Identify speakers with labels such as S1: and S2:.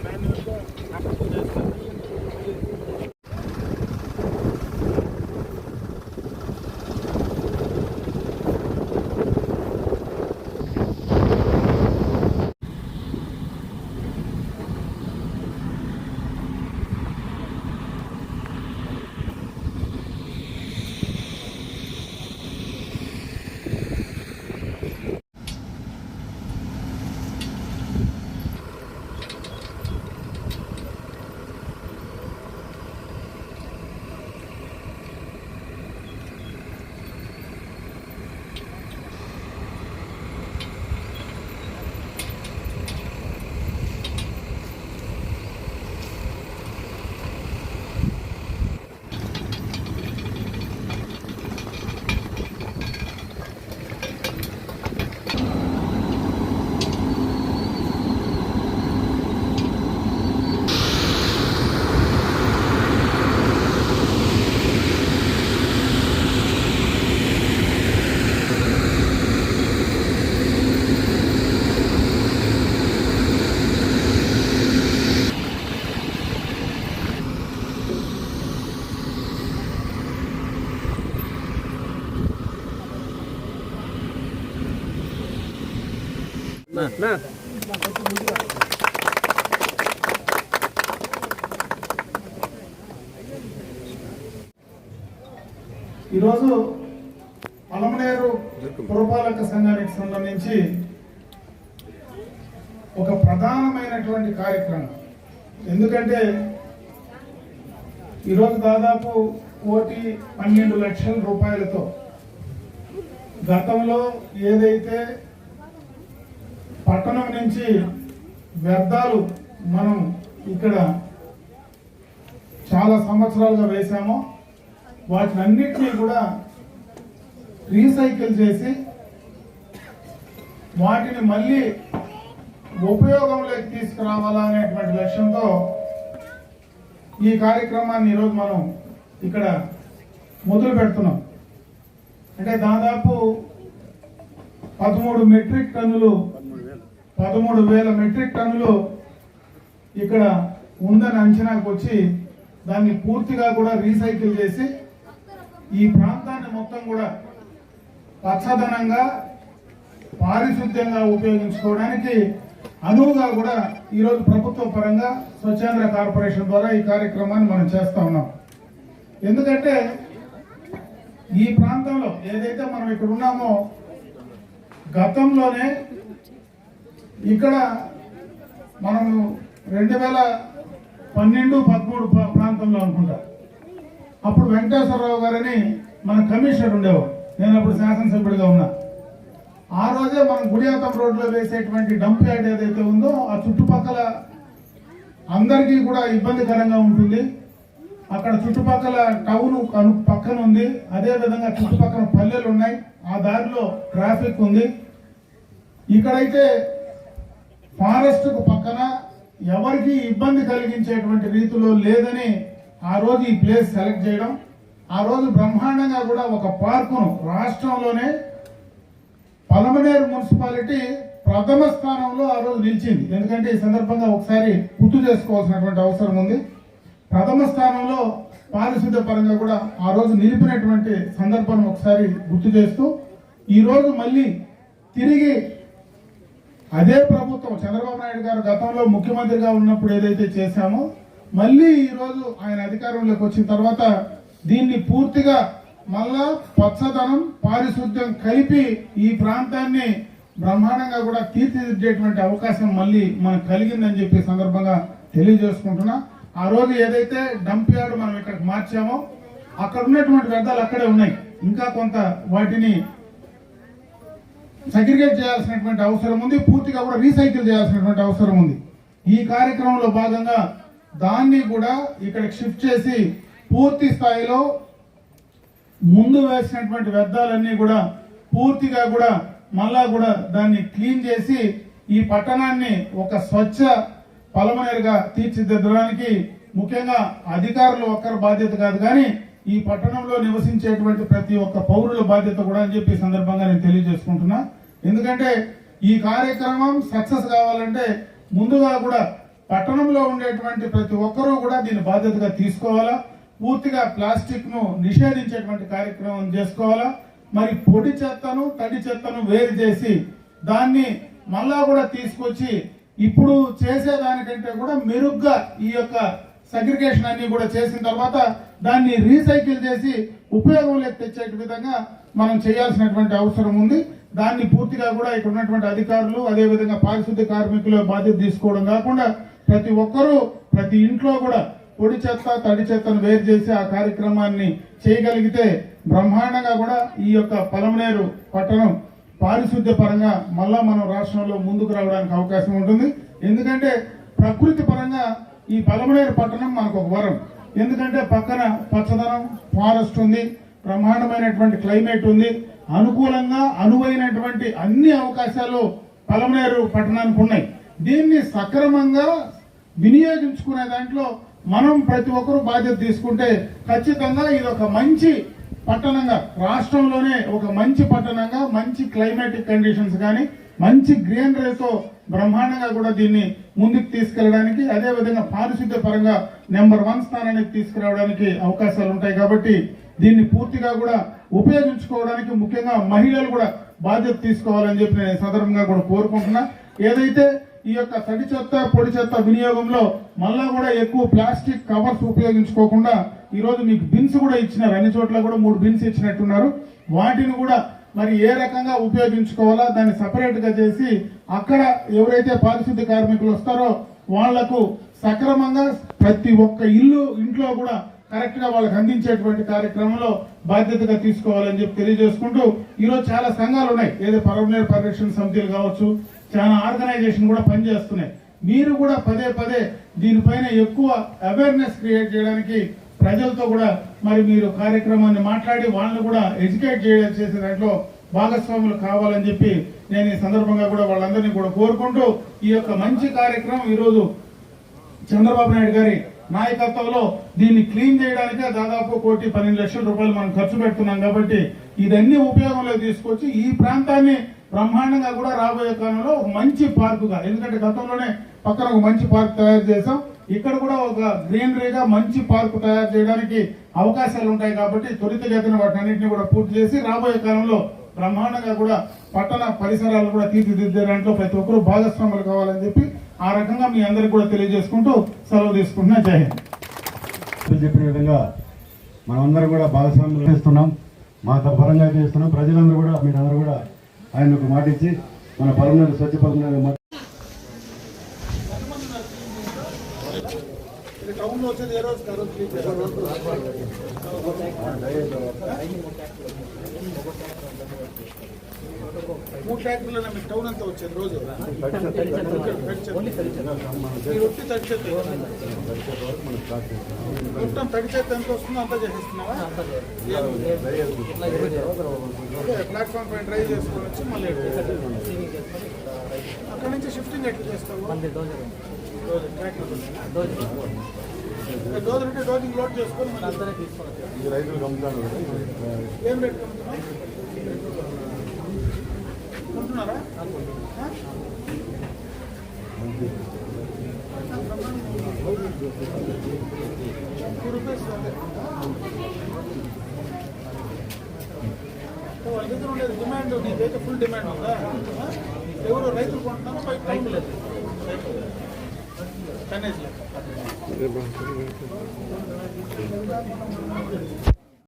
S1: Man ఈరోజు అలమనేరు పురపాలక సంఘానికి సంబంధించి ఒక ప్రధానమైనటువంటి కార్యక్రమం. ఎందుకంటే ఈరోజు దాదాపు కోటి పన్నెండు లక్షల రూపాయలతో గతంలో ఏదైతే పట్టణం నుంచి వ్యర్థాలు మనం ఇక్కడ చాలా సంవత్సరాలుగా వేసాము వాటిని అన్నిటినీ కూడా రీసైకిల్ చేసి వాటిని మళ్ళీ ఉపయోగంలోకి తీసుకురావాలా అనేటువంటి లక్ష్యంతో ఈ కార్యక్రమాన్ని ఈరోజు మనం ఇక్కడ మొదలు పెడుతున్నాం. అంటే దాదాపు పదమూడు మెట్రిక్ టన్నులు పదమూడు వేల మెట్రిక్ టన్నులు ఇక్కడ ఉందని అంచనాకు వచ్చి దాన్ని పూర్తిగా కూడా రీసైకిల్ చేసి ఈ ప్రాంతాన్ని మొత్తం కూడా పచ్చదనంగా పారిశుద్ధ్యంగా ఉపయోగించుకోవడానికి అనువుగా కూడా ఈరోజు ప్రభుత్వ పరంగా స్వచ్ఛాంధ్ర కార్పొరేషన్ ద్వారా ఈ కార్యక్రమాన్ని మనం చేస్తూ ఉన్నాం. ఎందుకంటే ఈ ప్రాంతంలో ఏదైతే మనం ఇక్కడ ఉన్నామో గతంలోనే ఇక్కడ మనము రెండు వేల పన్నెండు పదమూడు ప్రాంతంలో అనుకుంటా. అప్పుడు వెంకటేశ్వరరావు గారని మన కమిషనర్ ఉండేవారు నేను అప్పుడు శాసనసభ్యుడిగా ఉన్నా. ఆ రోజే మనం గుడియాతం రోడ్లో వేసేటువంటి డంప్ యార్డ్ ఏదైతే ఉందో ఆ చుట్టుపక్కల అందరికీ కూడా ఇబ్బందికరంగా ఉంటుంది. అక్కడ చుట్టుపక్కల టౌన్ కను పక్కన ఉంది. అదేవిధంగా చుట్టుపక్కల పల్లెలు ఉన్నాయి. ఆ దారిలో ట్రాఫిక్ ఉంది. ఇక్కడైతే ఫారెస్ట్కు పక్కన ఎవరికి ఇబ్బంది కలిగించేటువంటి రీతిలో లేదని ఆ రోజు ఈ ప్లేస్ సెలెక్ట్ చేయడం ఆ రోజు బ్రహ్మాండంగా కూడా ఒక పార్కును రాష్ట్రంలోనే పలమనేరు మున్సిపాలిటీ ప్రథమ స్థానంలో ఆ రోజు నిలిచింది. ఎందుకంటే ఈ సందర్భంగా ఒకసారి గుర్తు చేసుకోవాల్సినటువంటి అవసరం ఉంది. ప్రథమ స్థానంలో పారిశుద్ధ్య పరంగా కూడా ఆ రోజు నిలిపినటువంటి సందర్భాన్ని ఒకసారి గుర్తు చేస్తూ ఈరోజు మళ్ళీ తిరిగి అదే ప్రభుత్వం చంద్రబాబు నాయుడు గారు గతంలో ముఖ్యమంత్రిగా ఉన్నప్పుడు ఏదైతే చేశామో మళ్ళీ ఈరోజు ఆయన అధికారంలోకి వచ్చిన తర్వాత దీన్ని పూర్తిగా మళ్ళా పచ్చదనం పారిశుద్ధ్యం కలిపి ఈ ప్రాంతాన్ని బ్రహ్మాండంగా కూడా తీర్చిదిద్దేటువంటి అవకాశం మళ్ళీ మనకు కలిగిందని చెప్పి సందర్భంగా తెలియజేసుకుంటున్నా. ఆ రోజు ఏదైతే డంప్ యార్డ్ మనం ఇక్కడికి మార్చామో అక్కడ ఉన్నటువంటి వ్యర్థాలు అక్కడే ఉన్నాయి. ఇంకా కొంత వాటిని సెగ్రిగేట్ చేయాల్సినటువంటి అవసరం ఉంది. పూర్తిగా కూడా రీసైకిల్ చేయాల్సినటువంటి అవసరం ఉంది. ఈ కార్యక్రమంలో భాగంగా దాన్ని కూడా ఇక్కడ షిఫ్ట్ చేసి పూర్తి స్థాయిలో ముందు వేసినటువంటి వ్యర్థాలన్నీ కూడా పూర్తిగా కూడా మళ్ళా కూడా దాన్ని క్లీన్ చేసి ఈ పట్టణాన్ని ఒక స్వచ్ఛ పలమనేరుగా తీర్చిదిద్దడానికి ముఖ్యంగా అధికారులు ఒక్కరి బాధ్యత కాదు. కానీ ఈ పట్టణంలో నివసించేటువంటి ప్రతి ఒక్క పౌరుల బాధ్యత కూడా అని చెప్పి సందర్భంగా నేను తెలియజేసుకుంటున్నా. ఎందుకంటే ఈ కార్యక్రమం సక్సెస్ కావాలంటే ముందుగా కూడా పట్టణంలో ఉండేటువంటి ప్రతి ఒక్కరూ కూడా దీన్ని బాధ్యతగా తీసుకోవాలా పూర్తిగా ప్లాస్టిక్ను నిషేధించేటువంటి కార్యక్రమం చేసుకోవాలా మరి పొడి చెత్తను తడి చెత్తను వేరు చేసి దాన్ని మళ్ళా కూడా తీసుకొచ్చి ఇప్పుడు చేసేదానికంటే కూడా మెరుగ్గా ఈ యొక్క సెగ్రిగేషన్ అన్ని కూడా చేసిన తర్వాత దాన్ని రీసైకిల్ చేసి ఉపయోగంలోకి తెచ్చే విధంగా మనం చేయాల్సినటువంటి అవసరం ఉంది. దాన్ని పూర్తిగా కూడా ఇక్కడ ఉన్నటువంటి అధికారులు అదేవిధంగా పారిశుద్ధ్య కార్మికుల బాధ్యత తీసుకోవడం కాకుండా ప్రతి ఒక్కరూ ప్రతి ఇంట్లో కూడా పొడి చెత్త తడి చెత్తను వేరు చేసి ఆ కార్యక్రమాన్ని చేయగలిగితే బ్రహ్మాండంగా కూడా ఈ యొక్క పలమనేరు పట్టణం పారిశుద్ధ్య పరంగా మళ్ళా మనం రాష్ట్రంలో ముందుకు రావడానికి అవకాశం ఉంటుంది. ఎందుకంటే ప్రకృతి పరంగా ఈ పలమనేరు పట్టణం మనకు ఒక వరం. ఎందుకంటే పక్కన పచ్చదనం ఫారెస్ట్ ఉంది బ్రహ్మాండమైనటువంటి క్లైమేట్ ఉంది. అనుకూలంగా అనువైనటువంటి అన్ని అవకాశాలు పలమనేరు పట్టణానికి ఉన్నాయి. దీన్ని సక్రమంగా వినియోగించుకునే దాంట్లో మనం ప్రతి ఒక్కరూ బాధ్యత తీసుకుంటే ఖచ్చితంగా ఇది ఒక మంచి పట్టణంగా రాష్ట్రంలోనే ఒక మంచి పట్టణంగా మంచి క్లైమాటిక్ కండిషన్స్ కానీ మంచి గ్రీనరీతో బ్రహ్మాండంగా కూడా దీన్ని ముందుకు తీసుకెళ్ళడానికి అదే విధంగా పారిశుద్ధ్య పరంగా నెంబర్ వన్ స్థానానికి తీసుకురావడానికి అవకాశాలు ఉంటాయి కాబట్టి దీన్ని పూర్తిగా కూడా ఉపయోగించుకోవడానికి ముఖ్యంగా మహిళలు కూడా బాధ్యత తీసుకోవాలని చెప్పి నేను ఈ సందర్భంగా కూడా కోరుకుంటున్నా. ఏదైతే ఈ యొక్క తడి చెత్త పొడి చెత్త వినియోగంలో మళ్ళా కూడా ఎక్కువ ప్లాస్టిక్ కవర్స్ ఉపయోగించుకోకుండా ఈరోజు మీకు బిన్స్ కూడా ఇచ్చినారు. అన్ని చోట్ల కూడా మూడు బిన్స్ ఇచ్చినట్టున్నారు. వాటిని కూడా మరి ఏ రకంగా ఉపయోగించుకోవాలా దాన్ని సపరేట్గా చేసి అక్కడ ఎవరైతే పారిశుద్ధ్య కార్మికులు వస్తారో వాళ్ళకు సక్రమంగా ప్రతి ఒక్క ఇల్లు ఇంట్లో కూడా కరెక్ట్గా వాళ్ళకి అందించేటువంటి కార్యక్రమంలో బాధ్యతగా తీసుకోవాలని చెప్పి తెలియజేసుకుంటూ ఈరోజు చాలా సంఘాలు ఉన్నాయి. ఏదో పరమనేరు పరిరక్షణ సమితిలు కావచ్చు చాలా ఆర్గనైజేషన్ కూడా పనిచేస్తున్నాయి. మీరు కూడా పదే పదే దీనిపైన ఎక్కువ అవేర్నెస్ క్రియేట్ చేయడానికి ప్రజలతో కూడా మరి మీరు కార్యక్రమాన్ని మాట్లాడి వాళ్ళని కూడా ఎడ్యుకేట్ చేయడం చేసే దాంట్లో భాగస్వాములు కావాలని చెప్పి నేను ఈ సందర్భంగా కూడా వాళ్ళందరినీ కూడా కోరుకుంటూ ఈ యొక్క మంచి కార్యక్రమం ఈరోజు చంద్రబాబు నాయుడు గారి నాయకత్వంలో దీన్ని క్లీన్ చేయడానికే దాదాపు కోటి పన్నెండు లక్షల రూపాయలు మనం ఖర్చు పెడుతున్నాం కాబట్టి ఇదన్నీ ఉపయోగంలో తీసుకొచ్చి ఈ ప్రాంతాన్ని బ్రహ్మాండంగా కూడా రాబోయే కాలంలో ఒక మంచి పార్కుగా ఎందుకంటే గతంలోనే పక్కన ఒక మంచి పార్క్ తయారు చేసాం ఇక్కడ కూడా ఒక గ్రీనరీగా మంచి పార్క్ తయారు చేయడానికి అవకాశాలు ఉంటాయి కాబట్టి త్వరితగతిన వాటిని కూడా పూర్తి చేసి రాబోయే కాలంలో బ్రహ్మాండంగా కూడా పట్టణ పరిసరాలు కూడా తీర్చిదిద్దే దాంట్లో ప్రతి ఒక్కరూ భాగస్వాములు కావాలని చెప్పి ఆ రకంగా మీ అందరికి కూడా తెలియజేసుకుంటూ సెలవు తీసుకుంటున్నా. జై హింద్.
S2: చెప్పిన విధంగా మనమందరం కూడా భాగస్వాములు చేస్తున్నాం. మా పరంగా చేస్తున్నాం. ప్రజలందరూ కూడా మీరందరూ కూడా ఆయన ఒక మాట ఇచ్చి మన పరమైన స్వచ్ఛ పరమైన మాట
S1: టౌన్లో వచ్చేది ఏ రోజు రోజు క్లీన్ మూడు మీకు టౌన్ అంతా వచ్చేది రోజు మొత్తం తడి చేత ఎంత వస్తుందో అంతా చేసేస్తున్నావా ప్లాట్ఫామ్ పైన డ్రైవ్ చేసుకొని వచ్చి మళ్ళీ అక్కడ నుంచి షిఫ్టింగ్ ఎట్లా చేస్తావు? ఉంటే డోజింగ్ లోడ్ చేసుకొని మళ్ళీ
S2: ఈ రైతులు గమ్ముతాను
S1: ఏం రేట్ ఆ? టూ రూపీస్ అంతే. ఓ, వాళ్ళ దగ్గర ఉండేది డిమాండ్ నీకైతే ఫుల్ డిమాండ్ ఉందా? ఎవరు రైతులు కొంటున్నారా పై రైతులు టన్నేజ్